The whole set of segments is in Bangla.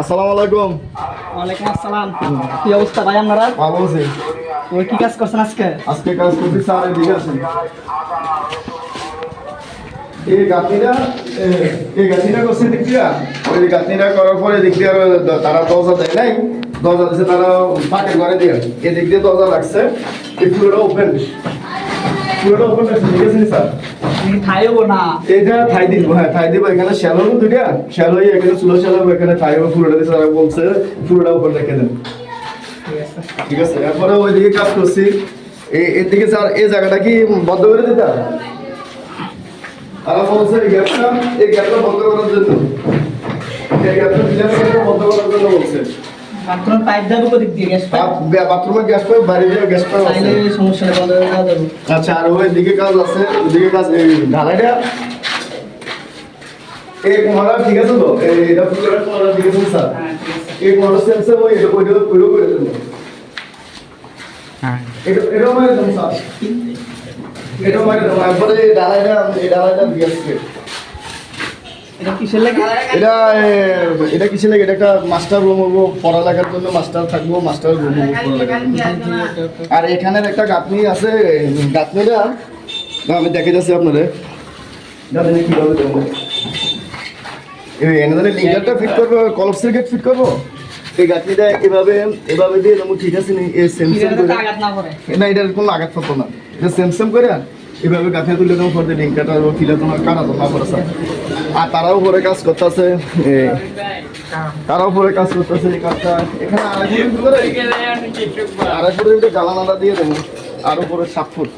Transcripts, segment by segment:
আসসালামু আলাইকুম। ওয়ালাইকুম আসসালাম। কি অবস্থা ভাই আপনারা? ভালো আছি। ওই কি কাজ করছেন আজকে? আজকে কাজ করছি স্যার এদিকে আছেন এই গাঁথনিটা এই গাঁথনিটা করছে দিক দিয়া ওই গাঁথনিটা করার পরে দিক দিয়ে তারা দরজা দেয় নাই। দরজা দিচ্ছে তারা ফাঁকে ঘরে দিয়ে। এদিক দিয়ে দরজা লাগছে এই পুরোটা ওপেন পুরোটা ওপেন রাখছে ঠিক আছে নি স্যার? তুমি না। এইটা থাই দিব হ্যাঁ থাই দিব। এখানে শ্যালো দুইটা। শ্যালো এখানে চুলো শ্যালো এখানে থাই পুরোটা দিচ্ছে বলছে পুরোটা ওপেন রেখে দেন। ঠিক আছে। এরপরে ওইদিকে কাজ করছি। এই এর দিকে স্যার এই জায়গাটা কি বন্ধ করে দিতে? হবে? তারা বলছে এই গ্যাপটা এই গ্যাপটা বন্ধ করার জন্য। এই গ্যাপটা বন্ধ করার জন্য বলছে। বাথরুমের পাইপ যাব কোদিক দিয়ে গ্যাস পাইপ বাথরুমে গ্যাস পাইপ বাইরে দিয়ে গ্যাস পাইপ আছে। চাইলে সমস্যা বন্ধ দেওয়া যাবে। আচ্ছা আর ওই দিকে কাজ আছে ওইদিকে কাজ এই ঢালাইটা। এই কোমরা ঠিক আছে তো? এই এটা পুরো কোমরা ঠিক আছে স্যার? হ্যাঁ এই কোমরা সেন্সে ওই এটা ওইটা ওইটা করে দেন হ্যাঁ। এটা এটা মানে দেন স্যার। এটা মানে একবারে ঢালাইটা এই ঢালাইটা দিয়েছে এটা কিসের লাগে? এটা এটা কিসে লাগে? এটা একটা মাস্টার রুম হব পড়ালেখার জন্য মাস্টার থাকব মাস্টার রুম হব আর এখানের একটা গাঁথনি আছে গাঁথনিটা আমি দেখে যাচ্ছি আপনাদের। কীভাবে দেবো? এনে ফিট করব ফিট করব? এই গাঁথনিটা এভাবে এভাবে দিয়ে ঠিক আছে নি? এই সেম সেম কীভাবে আঘাত করে? না এটার কোনো আঘাত পাবো না। এটা সেম সেম করে। এভাবে গাঁথা তুলে দেবো পরে লিঙ্কাটা ফিলে তোমার কাটা তোমার পরে স্যার আর তারাও পরে কাজ করতেছে তারাও পরে কাজ করতেছে এই কাজটা। এখানে আড়াই ফুট ভিতরে জ্বালানাটা দিয়ে দেবো আর উপরে সাত ফুট।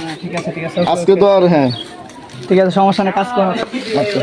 হ্যাঁ ঠিক আছে ঠিক আছে আজকে তো আর হ্যাঁ। ঠিক আছে সমস্যা নেই কাজ করো। আচ্ছা।